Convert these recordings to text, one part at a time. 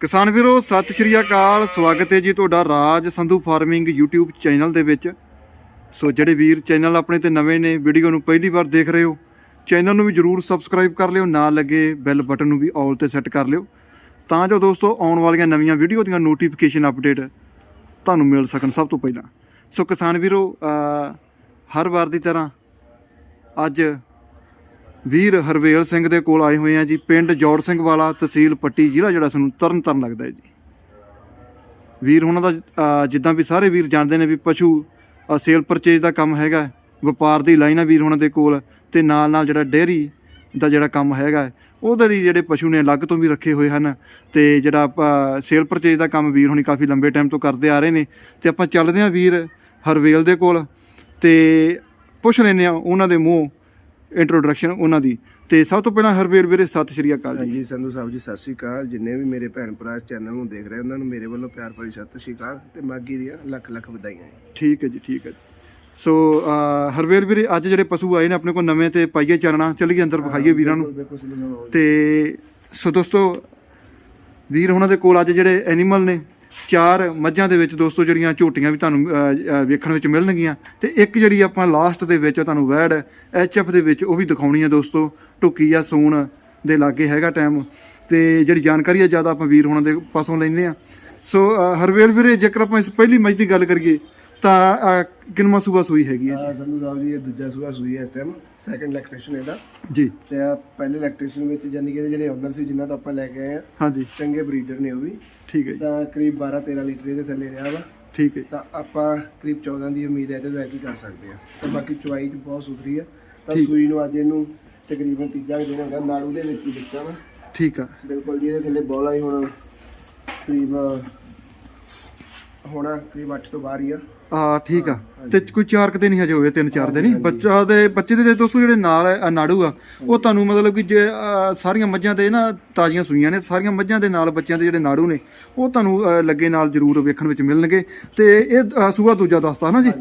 ਕਿਸਾਨ ਵੀਰੋ, ਸਤਿ ਸ਼੍ਰੀ ਅਕਾਲ। ਸਵਾਗਤ ਹੈ ਜੀ ਤੁਹਾਡਾ Raj Sandhu farming YouTube channel ਦੇ ਵਿੱਚ। ਸੋ ਜਿਹੜੇ ਵੀਰ ਚੈਨਲ ਆਪਣੇ ਤੇ ਨਵੇਂ ਨੇ, ਵੀਡੀਓ ਨੂੰ ਪਹਿਲੀ ਵਾਰ ਦੇਖ ਰਹੇ ਹੋ, ਚੈਨਲ ਨੂੰ ਵੀ ਜਰੂਰ ਸਬਸਕ੍ਰਾਈਬ ਕਰ ਲਿਓ, ਨਾਲ ਲੱਗੇ ਬੈਲ ਬਟਨ ਨੂੰ ਵੀ ਆਲ ਤੇ ਸੈੱਟ ਕਰ ਲਿਓ। ਤਾਂ ਜੋ ਦੋਸਤੋ, ਆਉਣ ਵਾਲੀਆਂ ਨਵੀਆਂ ਵੀਡੀਓ ਦੀਆਂ ਨੋਟੀਫਿਕੇਸ਼ਨ ਅਪਡੇਟ ਤੁਹਾਨੂੰ ਮਿਲ ਸਕਣ ਸਭ ਤੋਂ ਪਹਿਲਾਂ। ਸੋ ਕਿਸਾਨ ਵੀਰੋ ਹਰ ਵਾਰ ਦੀ ਤਰ੍ਹਾਂ ਅੱਜ ਵੀਰ ਹਰਵੇਲ ਸਿੰਘ ਦੇ ਕੋਲ ਆਏ ਹੋਏ ਆ ਜੀ, ਪਿੰਡ ਜੋੜ ਸਿੰਘ ਵਾਲਾ ਤਹਿਸੀਲ ਪੱਟੀ ਜ਼ਿਲ੍ਹਾ ਜਿਹੜਾ ਸਾਨੂੰ ਤਰਨ ਤਾਰਨ ਲੱਗਦਾ ਹੈ ਜੀ। ਵੀਰ ਉਹਨਾਂ ਦਾ ਜਿੱਦਾਂ ਵੀ ਸਾਰੇ ਵੀਰ ਜਾਣਦੇ ਨੇ ਵੀ ਪਸ਼ੂ ਸੇਲ ਪਰਚੇਜ ਦਾ ਕੰਮ ਹੈਗਾ ਵਪਾਰ ਦੀ ਲਾਈਨ ਹੈ ਵੀਰ ਉਹਨਾਂ ਦੇ ਕੋਲ, ਤੇ ਨਾਲ ਨਾਲ ਜਿਹੜਾ ਡੇਅਰੀ ਦਾ ਜਿਹੜਾ ਕੰਮ ਹੈਗਾ ਉਹਦੇ ਦੀ ਜਿਹੜੇ ਪਸ਼ੂ ਨੇ ਅਲੱਗ ਤੋਂ ਵੀ ਰੱਖੇ ਹੋਏ ਹਨ, ਤੇ ਜਿਹੜਾ ਸੇਲ ਪਰਚੇਜ ਦਾ ਕੰਮ ਵੀਰ ਹੁਣੀ ਕਾਫੀ ਲੰਬੇ ਟਾਈਮ ਤੋਂ ਕਰਦੇ ਆ ਰਹੇ ਨੇ, ਤੇ ਆਪਾਂ ਚੱਲਦੇ ਹਾਂ ਵੀਰ ਹਰਵੇਲ ਦੇ ਕੋਲ, ਤੇ ਪੁੱਛ ਲੈਂਦੇ ਆ ਉਹਨਾਂ ਦੇ ਮੂੰਹ ਇੰਟਰੋਡਕਸ਼ਨ ਉਹਨਾਂ ਦੀ। ਤੇ ਸਭ ਤੋਂ ਪਹਿਲਾਂ ਹਰਵੇਲ ਵੀਰੇ ਸਤਿ ਸ਼੍ਰੀ ਅਕਾਲ ਜੀ। ਹਾਂਜੀ ਸੰਧੂ ਸਾਹਿਬ ਜੀ ਸਤਿ ਸ਼੍ਰੀ ਅਕਾਲ। ਜਿੰਨੇ ਵੀ ਮੇਰੇ ਭੈਣ ਭਰਾ ਇਸ ਚੈਨਲ ਨੂੰ ਦੇਖ ਰਹੇ ਉਹਨਾਂ ਨੂੰ ਮੇਰੇ ਵੱਲੋਂ ਪਿਆਰ ਭਰੀ ਸਤਿ ਸ਼੍ਰੀ ਅਕਾਲ ਤੇ ਮਾਗੀ ਦੀਆਂ ਲੱਖ ਲੱਖ ਵਧਾਈਆਂ ਜੀ। ਠੀਕ ਹੈ ਜੀ ਠੀਕ ਹੈ। ਸੋ ਅਹ, ਹਰਵੇਲ ਵੀਰੇ ਅੱਜ ਜਿਹੜੇ ਪਸ਼ੂ ਆਏ ਨੇ ਆਪਣੇ ਕੋਲ ਨਵੇਂ ਤੇ ਪਾਈਏ ਚਾਨਣਾ ਚੱਲੀਏ ਅੰਦਰ ਵਿਖਾਈਏ ਵੀਰਾਂ ਨੂੰ। ਤੇ ਸੋ ਦੋਸਤੋ ਵੀਰ ਉਹਨਾਂ ਦੇ ਕੋਲ ਅੱਜ ਜਿਹੜੇ ਐਨੀਮਲ ਨੇ ਚਾਰ ਮੱਝਾਂ ਦੇ ਵਿੱਚ ਦੋਸਤੋ ਜਿਹੜੀਆਂ ਝੋਟੀਆਂ ਵੀ ਤੁਹਾਨੂੰ ਵੇਖਣ ਵਿੱਚ ਮਿਲਣਗੀਆਂ। ਤੇ ਇੱਕ ਜਿਹੜੀ ਆਪਾਂ ਲਾਸਟ ਦੇ ਵਿੱਚ ਤੁਹਾਨੂੰ ਵੈੜ ਐਚਐਫ ਦੇ ਵਿੱਚ ਉਹ ਵੀ ਦਿਖਾਉਣੀ ਹੈ ਦੋਸਤੋ। ਟੁੱਕੀ ਆ ਸੂਣ ਦੇ ਲਾਗੇ ਹੈਗਾ ਟਾਈਮ ਤੇ ਜਿਹੜੀ ਜਾਣਕਾਰੀ ਹੈ ਜ਼ਿਆਦਾ ਆਪਾਂ ਵੀਰ ਹੋਣਾ ਦੇ ਪਾਸੋਂ ਲੈਂਦੇ ਆ। ਸੋ ਹਰਵੇਲ ਵੀਰੇ, ਜੇਕਰ ਆਪਾਂ ਇਸ ਪਹਿਲੀ ਮੱਝ ਦੀ ਗੱਲ ਕਰੀਏ ਤਾਂ ਕਿੰਨਵਾਂ ਸੂਬਾ ਸੂਈ ਹੈਗੀ ਹੈ ਸੰਧੂ ਸਾਹਿਬ ਜੀ ਇਹ ਦੂਜਾ ਸੂਆ ਸੂਈ ਹੈ ਇਸ ਟਾਈਮ ਸੈਕੰਡ ਇਲੈਕਟ੍ਰੀਸ਼ਨ ਇਹਦਾ। ਜੀ। ਤੇ ਆ ਪਹਿਲੇ ਇਲੈਕਟ੍ਰੀਸ਼ਨ ਵਿੱਚ ਯਾਨੀ ਕਿ ਇਹਦੇ ਜਿਹੜੇ ਓਨਰ ਸੀ ਜਿਨ੍ਹਾਂ ਤੋਂ ਆਪਾਂ ਲੈ ਕੇ ਆਏ ਆ ਹਾਂਜੀ। ਚੰਗੇ ਬਰੀਡਰ ਨੇ ਉਹ ਵੀ। ਠੀਕ ਹੈ ਜੀ। ਤਾਂ ਕਰੀਬ 12 13 ਲੀਟਰ ਇਹਦੇ ਥੱਲੇ ਰਿਹਾ ਵਾ। ਠੀਕ ਹੈ ਜੀ, ਤਾਂ ਆਪਾਂ ਕਰੀਬ 14 ਦੀ ਉਮੀਦ ਹੈ ਇਹਦੇ ਤੋਂ ਕੀ ਕਰ ਸਕਦੇ ਆ ਤੇ ਬਾਕੀ ਚੁਆਈ ਚ ਬਹੁਤ ਸੁਥਰੀ ਆ। ਤਾਂ ਠੀਕ। ਸੂਈ ਨੂੰ ਅੱਜ ਇਹਨੂੰ ਤਕਰੀਬਨ ਤੀਜਾ ਕੁ ਦਿਨ ਹੈਗਾ ਨਾੜੂ ਦੇ ਵਿੱਚ ਹੀ ਬੱਚਾ ਵਾ। ਠੀਕ ਆ। ਬਿਲਕੁਲ ਜੀ ਇਹਦੇ ਥੱਲੇ ਬੋਲਾ ਹੀ ਹੁਣ ਕਰੀਬ ਹੋਣਾ ਕਰੀਬ 8 ਤੋਂ ਬਾਹਰ ਹੀ ਆ। ਆ ਠੀਕ ਆ। ਤੇ ਕੋਈ ਚਾਰ ਕਿਤੇ ਨਹੀਂ ਹਜੇ ਹੋਏ ਤਿੰਨ ਚਾਰ ਦੇ ਨਹੀਂ ਬੱਚਾ ਦੇ ਬੱਚੇ ਦੇ ਦੋਸਤੋ ਜਿਹੜੇ ਨਾਲ ਆ, ਨਾੜੂ ਆ ਉਹ ਤੁਹਾਨੂੰ ਮਤਲਬ ਕਿ ਜੇ ਅ, ਸਾਰੀਆਂ ਮੱਝਾਂ ਤੇ ਨਾ ਤਾਜ਼ੀਆਂ ਸੂਈਆਂ ਨੇ ਸਾਰੀਆਂ ਮੱਝਾਂ ਦੇ ਨਾਲ ਬੱਚਿਆਂ ਦੇ ਜਿਹੜੇ ਨਾੜੂ ਨੇ ਉਹ ਤੁਹਾਨੂੰ ਅ, ਲੱਗੇ ਨਾਲ ਜ਼ਰੂਰ ਵੇਖਣ ਵਿੱਚ ਮਿਲਣਗੇ। ਤੇ ਇਹ ਸੂਆ ਦੂਜਾ ਦੱਸਦਾ ਨਾ ਜੀ?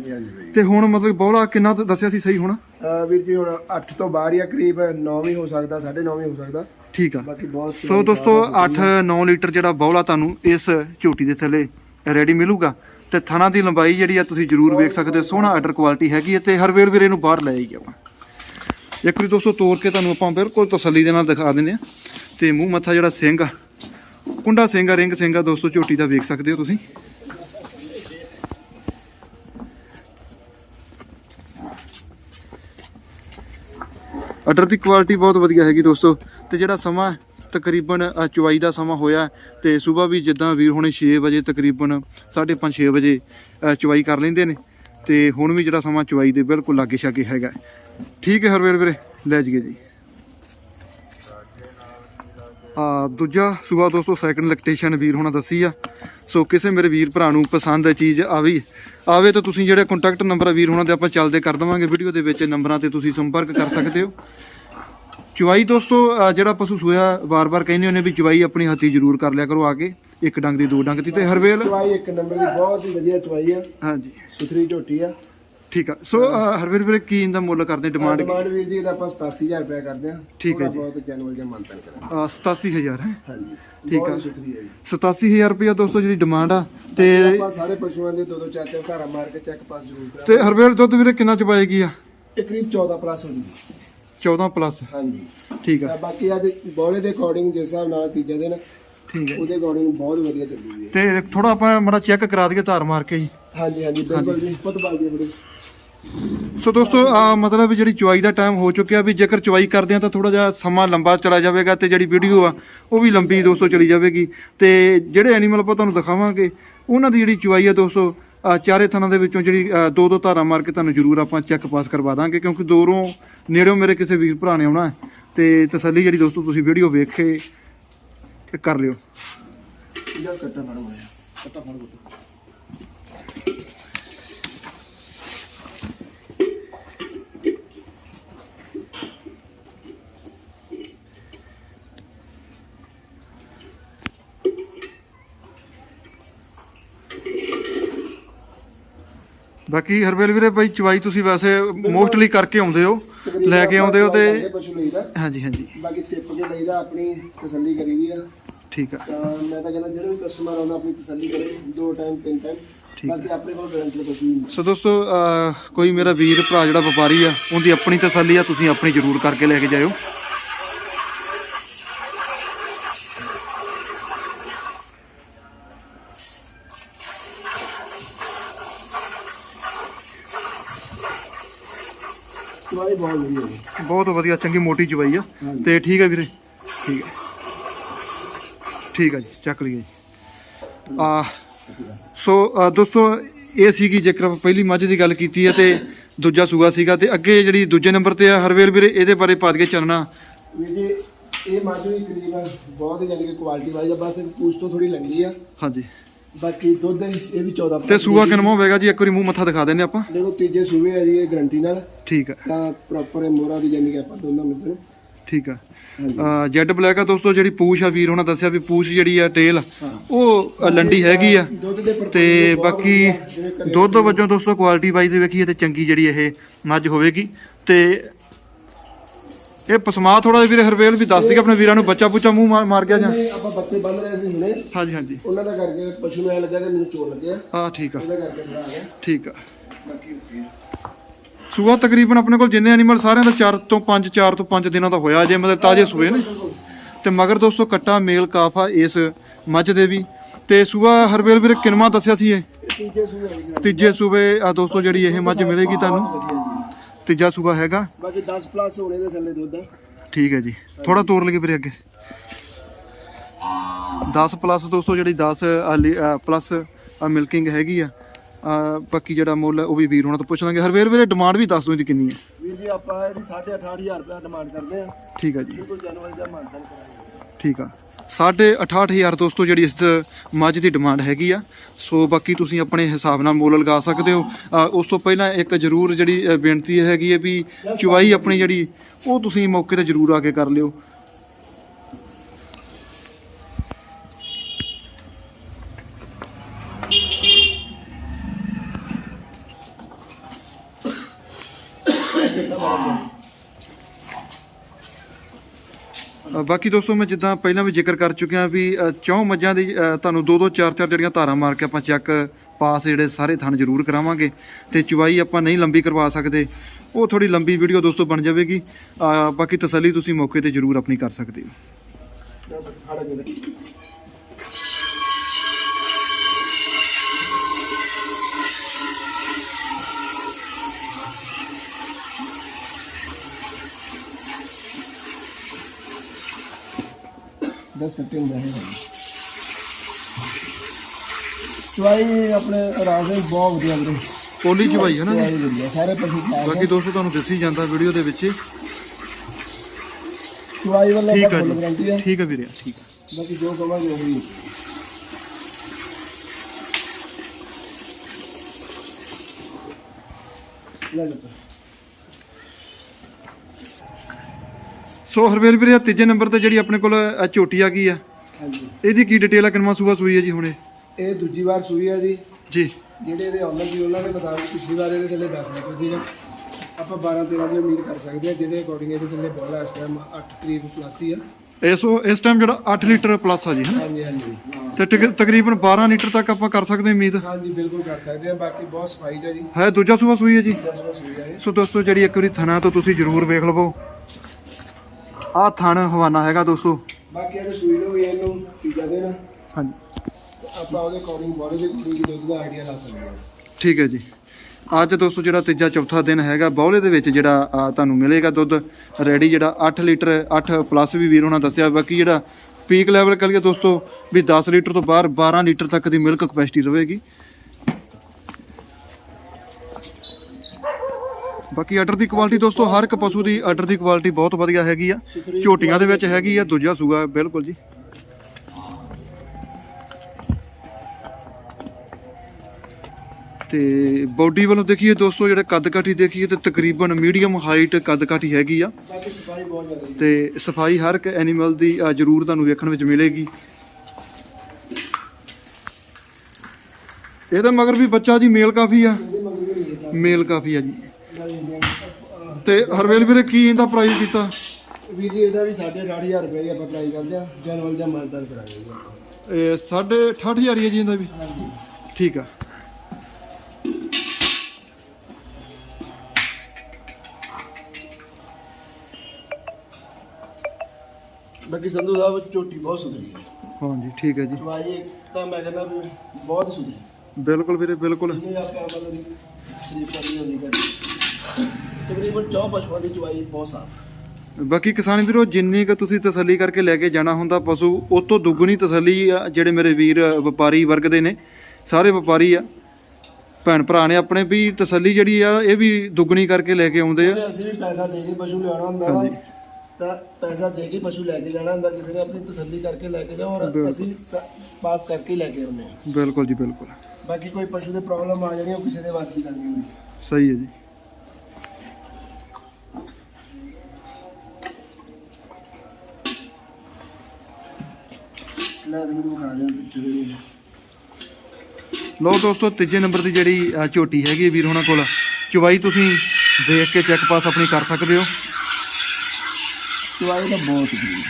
ਤੇ ਹੁਣ ਮਤਲਬ ਬੌਲਾ ਕਿੰਨਾ ਦ- ਦੱਸਿਆ ਸੀ ਸਹੀ ਹੁਣ? ਅਹ ਵੀਰ ਜੀ ਹੁਣ 8 ਤੋਂ ਬਾਹਰ ਹੀ ਆ ਕਰੀਬ 9 ਵੀ ਹੋ ਸਕਦਾ 9.5 ਵੀ ਹੋ ਸਕਦਾ। ਠੀਕ ਆ। ਬਾਕੀ ਬਹੁਤ ਸੋ ਦੋਸਤੋ 8-9 ਲੀਟਰ ਜਿਹੜਾ ਬੌਲਾ ਤੁਹਾਨੂੰ ਇਸ ਝੋਟੀ ਦੇ ਥੱਲੇ ਰੈਡੀ ਮਿਲੂਗਾ। ਤੇ ਥਣਾ ਦੀ ਲੰਬਾਈ ਜਿਹੜੀ ਆ ਤੁਸੀਂ ਜਰੂਰ ਵੇਖ ਸਕਦੇ ਹੋ। ਸੋਹਣਾ ਆਰਡਰ ਕੁਆਲਿਟੀ ਹੈਗੀ ਹੈ ਤੇ ਹਰ ਵੇਲ ਵੀਰੇ ਨੂੰ ਬਾਹਰ ਲੈ ਆਈ ਆਪਾਂ ਇੱਕ ਵਾਰੀ ਦੋਸਤੋ ਤੋੜ ਕੇ ਤੁਹਾਨੂੰ ਆਪਾਂ ਬਿਲਕੁਲ ਤਸੱਲੀ ਦੇ ਨਾਲ ਦਿਖਾ ਦਿੰਦੇ ਆ ਤੇ ਮੂੰਹ ਮੱਥਾ ਜਿਹੜਾ ਸਿੰਘ ਆ, ਕੁੰਡਾ ਸਿੰਘ ਆ, ਰਿੰਗ ਸਿੰਘ ਆ, ਦੋਸਤੋ ਝੋਟੀ ਦਾ ਵੇਖ ਸਕਦੇ ਹੋ ਤੁਸੀਂ। ਆਰਡਰ ਦੀ ਕੁਆਲਿਟੀ ਬਹੁਤ ਵਧੀਆ ਹੈਗੀ ਦੋਸਤੋ। ਤੇ ਜਿਹੜਾ ਸਮਾਂ ਤਕਰੀਬਨ ਅ, ਚੁਵਾਈ ਦਾ ਸਮਾਂ ਹੋਇਆ ਤੇ ਸਵੇਰ ਵੀ ਜਿੱਦਾਂ ਵੀਰ ਹੁਣੇ 6 ਵਜੇ ਤਕਰੀਬਨ 5:30 6 ਵਜੇ ਅ, ਚੁਵਾਈ ਕਰ ਲੈਂਦੇ ਨੇ ਤੇ ਹੁਣ ਵੀ ਜਿਹੜਾ ਸਮਾਂ ਚੁਵਾਈ ਦੇ ਬਿਲਕੁਲ ਲਾਗੇ ਛਾਗੇ ਹੈਗਾ ਠੀਕ ਹੈ ਹਰਵੇਰ ਵੀਰੇ ਲੈ ਜਾਈਏ ਜੀ। ਆ ਦੂਜਾ ਸੂਆ ਦੋਸਤੋ ਸੈਕੰਡ ਲੈਕਟੇਸ਼ਨ ਵੀਰ ਹੋਣਾ ਦੱਸੀ ਆ। ਸੋ ਕਿਸੇ ਮੇਰੇ ਵੀਰ ਭਰਾ ਨੂੰ ਪਸੰਦ ਹੈ ਚੀਜ਼ ਆਵੇ ਆਵੇ ਤਾਂ ਤੁਸੀਂ ਜਿਹੜੇ ਕੰਟੈਕਟ ਨੰਬਰ ਆ ਵੀਰ ਹੋਣਾ ਦੇ ਆਪਾਂ ਚੱਲਦੇ ਕਰ ਦਵਾਂਗੇ। ਵੀਡੀਓ ਦੇ ਵਿੱਚ ਨੰਬਰਾਂ ਤੇ ਤੁਸੀਂ ਸੰਪਰਕ ਕਰ ਸਕਦੇ ਹੋ। ਚੁਵਾਈ ਦੋਸਤੋ ਅ, ਜਿਹੜਾ ਪਸ਼ੂ ਸੋਇਆ ਵਾਰ-ਵਾਰ ਕਹਿੰਦੇ ਹੁੰਦੇ ਵੀ ਚੁਵਾਈ ਆਪਣੀ ਹੱਥੀ ਜ਼ਰੂਰ ਕਰ ਲਿਆ ਕਰੋ ਆ ਕੇ ਇੱਕ ਡੰਗ ਦੀ ਦੋ ਡੰਗ ਦੀ ਤੇ ਹਰਵੇਲ? ਚੁਆਈ ਇੱਕ ਨੰਬਰ ਦੀ ਬਹੁਤ ਹੀ ਵਧੀਆ ਚੁਆਈ ਆ। ਹਾਂਜੀ। ਸੁਥਰੀ ਝੋਟੀ ਆ। ਠੀਕ ਆ। ਸੋ ਅ, ਹਰਵੇਲ ਵੀਰੇ ਕੀ ਇਹਦਾ ਮੁੱਲ ਕਰਦੇ ਡਿਮਾਂਡ ਡਿਮਾਂਡ ਵੀਰ ਜੀ ਇਹਦਾ ਆਪਾਂ 87000 ਰੁਪਏ ਕਰਦੇ ਆ। ਠੀਕ ਹੈ ਥੋੜ੍ਹਾ ਬਹੁਤ ਜੈਨੂਅਲ ਜਿਹਾ ਮੰਨਤਨ ਕਰਾਂਗੇ। 87000 ਹੈ? ਹਾਂਜੀ। ਠੀਕ ਬਹੁਤ ਆ। ਸੁਥਰੀ ਹੈ ਜੀ। 87000 ਰੁਪਇਆ ਦੋਸਤੋ ਜਿਹੜੀ ਡਿਮਾਂਡ ਆ ਤੇ ਆਪਾਂ ਸਾਰੇ ਪਸ਼ੂਆਂ ਦੇ ਦੋ ਦੋ ਚਾਰ ਚਾਰ ਘਾਰਾ ਮਾਰ ਕੇ ਚੈੱਕ ਪਾਸ ਜ਼ਰੂਰ ਕਰਾਂਗੇ। ਤੇ ਹਰਵੇਲ ਦੁੱਧ ਵੀਰੇ ਕਿੰਨਾ ਚ ਪਾਏਗੀ ਆ? ਇਹ ਕਰੀਬ 14 ਪਲੱਸ ਹੋ ਜੂਗੀ 14 ਪਲੱਸ ਹਾਂਜੀ। ਠੀਕ ਆ। ਤਾਂ ਬਾਕੀ ਅੱਜ ਬੋਲੇ ਦੇ ਅਕੋਰਡਿੰਗ ਜਿਸ ਹਿਸਾਬ ਨਾਲ ਤੀਜੇ ਦਿਨ ਠੀਕ ਹੈ ਉਹਦੇ ਅਕੋਰਡਿੰਗ ਬਹੁਤ ਵਧੀਆ ਚੱਲੂਗੀ ਤੇ ਥੋੜਾ ਆਪਾਂ ਮੜਾ ਚੈੱਕ ਕਰਾ ਦਈਏ ਧਾਰ ਮਾਰ ਕੇ ਜੀ। ਹਾਂਜੀ ਹਾਂਜੀ ਬਿਲਕੁਲ ਜੀ। ਫੁੱਟਬਾਲ ਦੀ ਬੜੀ ਸੋ ਦੋਸਤੋ ਆ ਮਤਲਬ ਜਿਹੜੀ ਚੁਆਈ ਦਾ ਟਾਈਮ ਹੋ ਚੁੱਕਿਆ ਵੀ ਜੇਕਰ ਚੁਆਈ ਕਰਦੇ ਆ ਤਾਂ ਥੋੜਾ ਜਿਹਾ ਸਮਾਂ ਲੰਬਾ ਚਲਾ ਜਾਵੇਗਾ ਤੇ ਜਿਹੜੀ ਵੀਡੀਓ ਆ ਉਹ ਵੀ ਲੰਬੀ ਦੋਸਤੋ ਚਲੀ ਜਾਵੇਗੀ। ਤੇ ਜਿਹੜੇ ਐਨੀਮਲ ਆਪਾਂ ਤੁਹਾਨੂੰ ਦਿਖਾਵਾਂਗੇ ਉਹਨਾਂ ਦੀ ਜਿਹੜੀ ਚੁਆਈ ਆ ਦੋਸਤੋ ਚਾਰੇ ਥਣਾਂ ਦੇ ਵਿੱਚੋਂ ਜਿਹੜੀ ਦੋ ਦੋ ਧਾਰਾ ਮਾਰ ਕੇ ਤੁਹਾਨੂੰ ਜ਼ਰੂਰ ਆਪਾਂ ਚੈੱਕ ਪਾਸ ਕਰਵਾ ਦਾਂਗੇ, ਕਿਉਂਕਿ ਦੂਰੋਂ ਨੇੜਿਓਂ ਮੇਰੇ ਕਿਸੇ ਵੀਰ ਭਰਾ ਨੇ ਆਉਣਾ ਹੈ, ਤੇ ਤਸੱਲੀ ਜਿਹੜੀ ਦੋਸਤੋ ਤੁਸੀਂ ਵੀਡੀਓ ਵੇਖ ਕੇ ਕਰ ਲਿਓ। ਇਹਦਾ ਕੱਟਾ ਫੜ ਕੱਟਾ ਫੜ ਬਾਕੀ ਹਰਵੇਲ ਵੀਰੇ ਭਾਈ ਚੁਆਈ ਤੁਸੀਂ ਵੈਸੇ ਮੋਸਟਲੀ ਕਰਕੇ ਆਉਂਦੇ ਹੋ ਲੈ ਕੇ ਆਉਂਦੇ ਹੋ ਤੇ ਪਸ਼ੂ ਲਈਦਾ ਹਾਂਜੀ ਹਾਂਜੀ। ਬਾਕੀ ਟਿੱਪ ਕੇ ਲਈਦਾ ਆਪਣੀ ਤਸੱਲੀ ਕਰੀਦੀ ਆ। ਠੀਕ ਆ। ਤਾਂ ਮੈਂ ਤਾਂ ਕਹਿੰਦਾ ਜਿਹੜਾ ਵੀ ਕਸਟਮਰ ਆਉਂਦਾ ਆਪਣੀ ਤਸੱਲੀ ਕਰੇ ਦੋ ਟਾਈਮ ਤਿੰਨ ਟਾਈਮ ਬਾਕੀ ਆਪਣੇ ਕੋਲ ਗਾਰੰਟੀ ਨਹੀਂ। ਸੋ ਦੋਸਤੋ ਕੋਈ ਮੇਰਾ ਵੀਰ ਭਰਾ ਜਿਹੜਾ ਵਪਾਰੀ ਆ ਉਹਦੀ ਆਪਣੀ ਤਸੱਲੀ ਆ ਤੁਸੀਂ ਆਪਣੀ ਜ਼ਰੂਰ ਕਰਕੇ ਲੈ ਕੇ ਜਾਇਓ। ਚਵਾਈ ਬਹੁਤ ਵਧੀਆ ਹੈ ਬਹੁਤ ਵਧੀਆ ਚੰਗੀ ਮੋਟੀ ਚਵਾਈ ਆ। ਹਾਂਜੀ। ਤੇ ਠੀਕ ਹੈ ਵੀਰੇ? ਠੀਕ ਹੈ ਠੀਕ ਹੈ ਜੀ ਚੱਕ ਲਈਏ ਜੀ। ਆ ਸੋ ਅ, ਦੋਸਤੋ ਇਹ ਸੀਗੀ ਜੇਕਰ ਆਪਾਂ ਪਹਿਲੀ ਮੱਝ ਦੀ ਗੱਲ ਕੀਤੀ ਹੈ ਤੇ ਦੂਜਾ ਸੂਆ ਸੀਗਾ ਤੇ ਅੱਗੇ ਜਿਹੜੀ ਦੂਜੇ ਨੰਬਰ ਤੇ ਆ ਹਰਵੇਲ ਵੀਰੇ ਇਹਦੇ ਬਾਰੇ ਪਾ ਦਈਏ ਚਾਨਣਾ। ਵੀਰ ਜੀ ਇਹ ਮੱਝ ਵੀ ਕਰੀਬ ਬਹੁਤ ਕਿ ਕੁਆਲਿਟੀ ਵਾਈਜ਼ ਆ ਬਸ ਪੂਛ ਤੋਂ ਥੋੜੀ ਲੰਗੀ ਆ। ਹਾਂਜੀ। ਬਾਕੀ ਦੁੱਧ ਇਹ ਵੀ 14 ਤੇ ਸੂਆ ਕਿਨਮਾ ਹੋਵੇਗਾ ਜੀ? ਇੱਕ ਵਾਰੀ ਮੂੰਹ ਮੱਥਾ ਦਿਖਾ ਦਿੰਨੇ ਆਪਾਂ। ਦੇਖੋ ਤੀਜੇ ਸੂਏ ਆ ਜੀ ਇਹ ਗਰੰਟੀ ਨਾਲ। ਠੀਕ ਹੈ ਤਾਂ ਪ੍ਰੋਪਰ ਇਹ ਮੋਹਰਾ ਦੀ ਯਾਨੀ ਕਿ ਆਪਾਂ ਦੋਨਾਂ ਮਿੱਤਰ ਠੀਕ ਆ। ਜੈਡ ਬਲੈਕ ਆ ਦੋਸਤੋ ਜਿਹੜੀ ਪੂਛ ਆ ਵੀਰ ਉਹਨਾਂ ਦੱਸਿਆ ਵੀ ਪੂਛ ਜਿਹੜੀ ਆ ਟੇਲ। ਉਹ ਲੰਡੀ ਹੈਗੀ ਆ। ਤੇ ਬਾਕੀ ਦੁੱਧ ਵਜੋਂ ਦੋਸਤੋ ਕੁਆਲਿਟੀ ਵਾਈਜ਼ ਵੇਖੀਏ ਤੇ ਚੰਗੀ ਜਿਹੜੀ ਇਹ ਮੱਝ ਹੋਵੇਗੀ। ਤੇ ਇਹ ਪਸਮਾ ਥੋੜਾ ਜਿਹਾ ਵੀਰੇ ਹਰਵੇਲ ਵੀ ਦੱਸ ਦਿਓ ਆਪਣੇ ਵੀਰਾਂ ਨੂੰ ਬੱਚਾ ਪੁੱਚਾ ਮੂੰਹ ਮਾਰ- ਮਾਰ ਗਿਆ ਜਾਂ? ਆਪਾਂ ਬੱਚੇ ਬੰਨ ਰਹੇ ਸੀ ਹੁਣੇ। ਹਾਂਜੀ ਹਾਂਜੀ। ਉਹਨਾਂ ਦਾ ਕਰਕੇ ਪਸ਼ੂ ਨੂੰ ਐ ਲੱਗਾ ਕਿ ਮੈਨੂੰ ਚੋਰ ਲੱਗਿਆ। ਆ ਠੀਕ ਆ। ਉਹਦਾ ਕਰਕੇ ਥੋੜਾ ਆ ਗਿਆ। ਠੀਕ ਆ। ਬਾਕੀ ਓਕੇ ਆ। ਸੂਆ ਤਕਰੀਬਨ ਆਪਣੇ ਕੋਲ ਜਿੰਨੇ ਐਨੀਮਲ ਸਾਰਿਆਂ ਦਾ 4 ਤੋਂ 5 4 ਤੋਂ 5 ਦਿਨਾਂ ਦਾ ਹੋਇਆ ਜੇ ਮਤਲਬ ਤਾਜ਼ੇ ਸੂਏ ਨੇ। ਤੇ ਮਗਰ ਦੋਸਤੋ ਕੱਟਾ ਮੇਲ ਕਾਫਾ ਇਸ ਮੱਝ ਦੇ ਵੀ। ਤੇ ਸੂਆ ਹਰਵੇਲ ਵੀਰੇ ਕਿਨਵਾ ਦੱਸਿਆ ਸੀ ਇਹ? ਤੀਜੇ ਸੂਏ ਆ ਜੀ। ਤੀਜੇ ਸੂਬੇ ਆ ਦੋਸਤੋ ਜਿਹੜੀ ਇਹ ਮੱਝ ਮਿਲੇਗੀ ਤੁਹਾਨੂੰ। ਤੀਜਾ ਸੂਬਾ ਹੈਗਾ। ਬਾਕੀ 10 ਪਲੱਸ ਹੋਣੇ ਦੇ ਥੱਲੇ ਦੁੱਧ। ਆ ਠੀਕ ਹੈ ਜੀ। ਥੋੜਾ ਤੋਰ ਲਈਏ ਵੀਰੇ ਅੱਗੇ। 10 ਪਲੱਸ ਦੋਸਤੋ ਜਿਹੜੀ 10 ਪਲੱਸ ਮਿਲਕਿੰਗ ਹੈਗੀ ਆ ਆ, ਬਾਕੀ ਜਿਹੜਾ ਮੁੱਲ ਉਹ ਵੀ ਵੀਰ ਉਹਨਾਂ ਤੋਂ ਪੁੱਛ ਲਾਂਗੇ। ਹਰਵੇਲ ਵੀਰੇ ਡਿਮਾਂਡ ਵੀ ਦੱਸ ਦਿਓ ਇਹਦੀ ਕਿੰਨੀ ਹੈ ਵੀਰ ਜੀ ਆਪਾਂ ਇਹਦੀ 88500 ਰੁਪਏ ਡਿਮਾਂਡ ਕਰਦੇ ਆ। ਠੀਕ ਹੈ ਜੀ। ਬਿਲਕੁਲ ਜਨਵਰੀ ਦਾ ਮਾਨਤਨ ਕਰਾਂਗੇ। ਠੀਕ ਆ। ਸਾਢੇ 68000 ਦੋਸਤੋ ਜਿਹੜੀ ਇਸ ਮੱਝ ਦੀ ਡਿਮਾਂਡ ਹੈਗੀ ਆ ਸੋ ਬਾਕੀ ਤੁਸੀਂ ਆਪਣੇ ਹਿਸਾਬ ਨਾਲ ਮੁੱਲ ਲਗਾ ਸਕਦੇ ਹੋ ਉਸ ਤੋਂ ਪਹਿਲਾਂ ਇੱਕ ਜ਼ਰੂਰ ਜਿਹੜੀ ਬੇਨਤੀ ਹੈਗੀ ਹੈ ਵੀ ਚੁਵਾਈ ਆਪਣੀ ਜਿਹੜੀ ਉਹ ਤੁਸੀਂ ਮੌਕੇ ਤੇ ਜ਼ਰੂਰ ਆ ਕੇ ਕਰ ਲਿਓ ਅ, ਬਾਕੀ ਦੋਸਤੋ ਮੈਂ ਜਿੱਦਾਂ ਪਹਿਲਾਂ ਵੀ ਜ਼ਿਕਰ ਕਰ ਚੁੱਕਿਆ ਵੀ ਅ, ਚੌਂ ਮੱਝਾਂ ਦੀ ਤੁਹਾਨੂੰ ਦੋ ਦੋ ਚਾਰ ਚਾਰ ਜਿਹੜੀਆਂ ਧਾਰਾਂ ਮਾਰ ਕੇ ਆਪਾਂ ਚੈੱਕ ਪਾਸ ਜਿਹੜੇ ਸਾਰੇ ਥਣ ਜ਼ਰੂਰ ਕਰਾਵਾਂਗੇ ਤੇ ਚੁਵਾਈ ਆਪਾਂ ਨਹੀਂ ਲੰਬੀ ਕਰਵਾ ਸਕਦੇ। ਉਹ ਥੋੜੀ ਲੰਬੀ ਵੀਡੀਓ ਦੋਸਤੋ ਬਣ ਜਾਵੇਗੀ। ਬਾਕੀ ਤਸੱਲੀ ਤੁਸੀਂ ਮੌਕੇ ਤੇ ਜ਼ਰੂਰ ਆਪਣੀ ਕਰ ਸਕਦੇ ਹੋ। ਖੜਾ ਜੀ ਦਸ ਘੰਟੇ ਹੁੰਦੇ ਹੈ ਚਵਾਈ ਆਪਣੇ ਰਾਜ ਬਹੁਤ ਵਧੀਆ ਵੀਰੇ। ਪੋਲੀ ਚੁਵਾਈ ਹੈ ਨਾ ਜੀ। ਚਵਾਈ ਵਧੀਆ ਸਾਰੇ ਪਸ਼ੂ ਖਾਸ ਬਾਕੀ ਦੋਸਤੋ ਤੁਹਾਨੂੰ ਦੱਸੀ ਜਾਂਦਾ ਵੀਡੀਓ ਦੇ ਵਿੱਚ। ਹੀ। ਚਵਾਈ ਵੱਲੋਂ ਠੀਕ ਜੀ। ਹੈ। ਠੀਕ ਹੈ ਵੀਰੇ ਠੀਕ ਹੈ ਬਾਕੀ ਜੋ ਕਵਾਂਗੇ ਉਹ। ਵੀ ਲੈ ਲਓ। ਸੋ ਹਰਵੇਲ ਵੀਰੇ ਆਹ ਤੀਜੇ ਨੰਬਰ ਤੇ ਜਿਹੜੀ ਆਪਣੇ ਕੋਲ ਅ, ਝੋਟੀ ਆ ਗਈ ਆ। ਹਾਂਜੀ। ਇਹਦੀ ਕੀ ਡਿਟੇਲ ਆ? ਕਿੰਨਵਾਂ ਸੂਆ ਸੂਈ ਹੈ ਜੀ ਹੁਣੇ? ਇਹ ਦੂਜੀ ਵਾਰ ਸੂਈ ਹੈ ਜੀ। ਜੀ। ਜਿਹੜੇ ਇਹਦੇ ਆਨਰ ਸੀ ਉਹਨਾਂ ਦੇ ਮੁਤਾਬਿਕ ਪਿਛਲੀ ਵਾਰ ਇਹਦੇ ਥੱਲੇ 10 ਲੀਟਰ ਸੀਗਾ। ਆਪਾਂ 12 13 ਦੀ ਉਮੀਦ ਕਰ ਸਕਦੇ ਹਾਂ ਜਿਹੜੇ ਅਕੋਰਡਿੰਗ ਇਹਦੇ ਥੱਲੇ ਬੋਲਾ ਇਸ ਟਾਈਮ 8 ਕਰੀਬ ਪਲੱਸ ਹੀ ਆ। ਇਸ ਇਸ ਟਾਈਮ ਜਿਹੜਾ 8 ਲੀਟਰ ਪਲੱਸ ਆ ਜੀ ਹਨਾ? ਹਾਂਜੀ ਹਾਂਜੀ। ਤੇ ਤਕ- ਤਕਰੀਬਨ 12 ਲੀਟਰ ਤੱਕ ਆਪਾਂ ਕਰ ਸਕਦੇ ਹਾਂ ਉਮੀਦ? ਹਾਂਜੀ ਬਿਲਕੁਲ ਕਰ ਸਕਦੇ ਹਾਂ ਬਾਕੀ ਬਹੁਤ ਸਫ਼ਾਈ ਦਾ ਜੀ। ਹੈ ਦੂਜਾ ਸੂਆ ਸੂਈ ਹੈ ਜੀ? ਦਸਵਾਂ ਸੂਈ ਹੈ ਇਹ। ਸੋ ਦੋਸਤੋ ਜਿਹੜੀ ਇੱਕ ਵਾਰੀ ਥਣਾ ਤੋਂ ਤੁਸੀਂ ਜ਼ਰੂਰ ਵੇਖ ਲਵੋ। ਆਹ ਥਣ ਹਵਾਨਾ ਹੈਗਾ ਦੋਸਤੋ। ਬਾਕੀ ਇਹਦੇ ਸੂਈ ਨੂੰ ਵੀ ਇਹਨੂੰ ਤੀਜਾ ਦੇਣਾ ਹਾਂਜੀ। ਆਪਾਂ ਉਹਦੇ ਅਕੋਰਡਿੰਗ ਬੋਲੇ ਦੇ ਅਕੋਰਡਿੰਗ ਦੁੱਧ ਦਾ ਆਈਡੀਆ ਲਾ ਸਕਦੇ ਹਾਂ। ਠੀਕ ਹੈ ਜੀ। ਅੱਜ ਦੋਸਤੋ ਜਿਹੜਾ ਤੀਜਾ ਚੌਥਾ ਦਿਨ ਹੈਗਾ ਬੌਲੇ ਦੇ ਵਿੱਚ ਜਿਹੜਾ ਆ, ਤੁਹਾਨੂੰ ਮਿਲੇਗਾ ਦੁੱਧ ਰੈਡੀ ਜਿਹੜਾ 8 ਲੀਟਰ 8 ਪਲੱਸ ਵੀ ਵੀਰ ਉਹਨਾਂ ਦੱਸਿਆ। ਬਾਕੀ ਜਿਹੜਾ ਪੀਕ ਲੈਵਲ ਕਰੀਏ ਦੋਸਤੋ ਵੀ 10 ਲੀਟਰ ਤੋਂ ਬਾਹਰ 12 ਲੀਟਰ ਤੱਕ ਦੀ ਮਿਲਕ ਕਪੈਸਿਟੀ ਰਹੇਗੀ। ਬਾਕੀ ਆਰਡਰ ਦੀ ਕੁਆਲਿਟੀ ਦੋਸਤੋ, ਹਰ ਇੱਕ ਪਸ਼ੂ ਦੀ ਆਰਡਰ ਦੀ ਕੁਆਲਿਟੀ ਬਹੁਤ ਵਧੀਆ ਹੈਗੀ ਆ। ਝੋਟੀਆਂ ਦੇ ਵਿੱਚ ਹੈਗੀ ਆ, ਦੂਜਾ ਸੂਆ, ਬਿਲਕੁਲ ਜੀ। ਤੇ ਬਾਡੀ ਵੱਲੋਂ ਦੇਖੀਏ ਦੋਸਤੋ, ਜਿਹੜੇ ਕੱਦ ਕਾਠੀ ਦੇਖੀਏ ਤੇ ਤਕਰੀਬਨ ਮੀਡੀਅਮ ਹਾਈਟ ਕੱਦ ਕਾਠੀ ਹੈਗੀ ਆ। ਬਾਕੀ ਸਫ਼ਾਈ ਤੇ ਸਫ਼ਾਈ ਹਰ ਇੱਕ ਐਨੀਮਲ ਦੀ ਜ਼ਰੂਰ ਤੁਹਾਨੂੰ ਵੇਖਣ ਵਿੱਚ ਮਿਲੇਗੀ। ਇਹਦੇ ਮਗਰ ਵੀ ਬੱਚਾ ਜੀ, ਮੇਲ ਕਾਫੀ ਆ। ਮੇਲ ਕਾਫੀ ਆ ਜੀ। ਤੇ ਹਰਵੇਲ ਵੀਰੇ ਕੀ ਇਹਦਾ ਪ੍ਰਾਈਸ ਕੀਤਾ? ਵੀਰ ਜੀ ਇਹਦਾ ਵੀ 8500 ਰੁਪਏ ਦੀ ਆਪਾਂ ਪ੍ਰਾਈਸ ਕਰਦੇ ਆ ਜਨਵਲ ਦਾ ਮਾਨਤਾਨ ਕਰਾਂਗੇ ਜੀ ਆਪਾਂ। ਇਹ ਸਾਢੇ 68000 ਹੀ ਹੈ ਜੀ ਇਹਦਾ ਵੀ? ਹਾਂਜੀ। ਠੀਕ ਆ। ਬਾਕੀ ਸੰਧੂ ਸਾਹਿਬ ਝੋਟੀ ਬਹੁਤ ਸੁਧਰੀ ਹੈ। ਹਾਂਜੀ ਠੀਕ ਹੈ ਜੀ। ਚਵਾਈ ਤਾਂ ਮੈਂ ਕਹਿੰਦਾ ਵੀ ਬਹੁਤ ਸੁਧਰੀ। ਬਿਲਕੁਲ ਵੀਰੇ ਬਿਲਕੁਲ। ਜਿੰਨੇ ਆਪਾਂ ਮਤਲਬ ਦੀ ਸਲੀਪ ਕਰਨੀ। ਹੁੰਦੀ ਕਰੀ ਤਕਰੀਬਨ 4 ਪਸ਼ੂਆਂ ਦੀ ਚਵਾਈ ਬਹੁਤ ਸਾਫ਼। ਬਾਕੀ ਕਿਸਾਨ ਵੀਰੋ ਜਿੰਨੀ ਕੁ ਤੁਸੀਂ ਤਸੱਲੀ ਕਰਕੇ ਲੈ ਕੇ ਜਾਣਾ ਹੁੰਦਾ ਪਸ਼ੂ ਉਹ ਤੋਂ ਦੁੱਗਣੀ ਤਸੱਲੀ ਆ ਜਿਹੜੇ ਮੇਰੇ ਵੀਰ ਵਪਾਰੀ ਵਰਗ ਦੇ ਨੇ। ਸਾਰੇ ਵਪਾਰੀ ਆ। ਭੈਣ ਭਰਾ ਨੇ ਆਪਣੇ ਵੀ ਤਸੱਲੀ ਜਿਹੜੀ ਆ ਇਹ ਵੀ ਦੁੱਗਣੀ ਕਰਕੇ ਲੈ ਕੇ ਆਉਂਦੇ ਆ। ਅਸੀਂ ਵੀ ਪੈਸਾ ਦੇ ਕੇ ਪਸ਼ੂ ਲਿਆਉਣਾ ਹੁੰਦਾ ਵਾ ਹਾਂਜੀ। ਤਾਂ ਪੈਸਾ ਦੇ ਕੇ ਪਸ਼ੂ ਲੈ ਕੇ ਜਾਣਾ ਹੁੰਦਾ ਕਿਸੇ ਨੇ ਆਪਣੀ ਤਸੱਲੀ ਕਰਕੇ ਲੈ ਕੇ ਜਾਓ ਔਰ ਬਿਲਕੁਲ। ਅਸੀਂ ਸ- ਪਾਸ ਕਰਕੇ ਹੀ ਲੈ ਕੇ ਆਉਂਦੇ ਹਾਂ। ਬਿਲਕੁਲ ਜੀ ਬਿਲਕੁਲ। ਬਾਕੀ ਕੋਈ ਪਸ਼ੂ ਦੇ ਪ੍ਰੋਬਲਮ ਆ ਜਾਣੀ ਉਹ ਕਿਸੇ ਦੇ ਵਾਸਤੇ ਕਰਨੀ ਹੁੰਦੀ। ਸਹੀ ਹੈ ਜੀ। ਲੈ ਖਾ ਦੋਸਤੋ ਤੀਜੇ ਨੰਬਰ ਦੀ ਜਿਹੜੀ ਅ, ਝੋਟੀ ਹੈਗੀ ਹੈ ਵੀਰ ਹੋਣਾ ਕੋਲ। ਚੁਵਾਈ ਤੁਸੀਂ ਦੇਖ ਕੇ ਚੈੱਕ ਪਾਸ ਆਪਣੀ ਕਰ ਸਕਦੇ ਹੋ। ਚਵਾਈ ਤਾਂ ਬਹੁਤ ਗਰੀ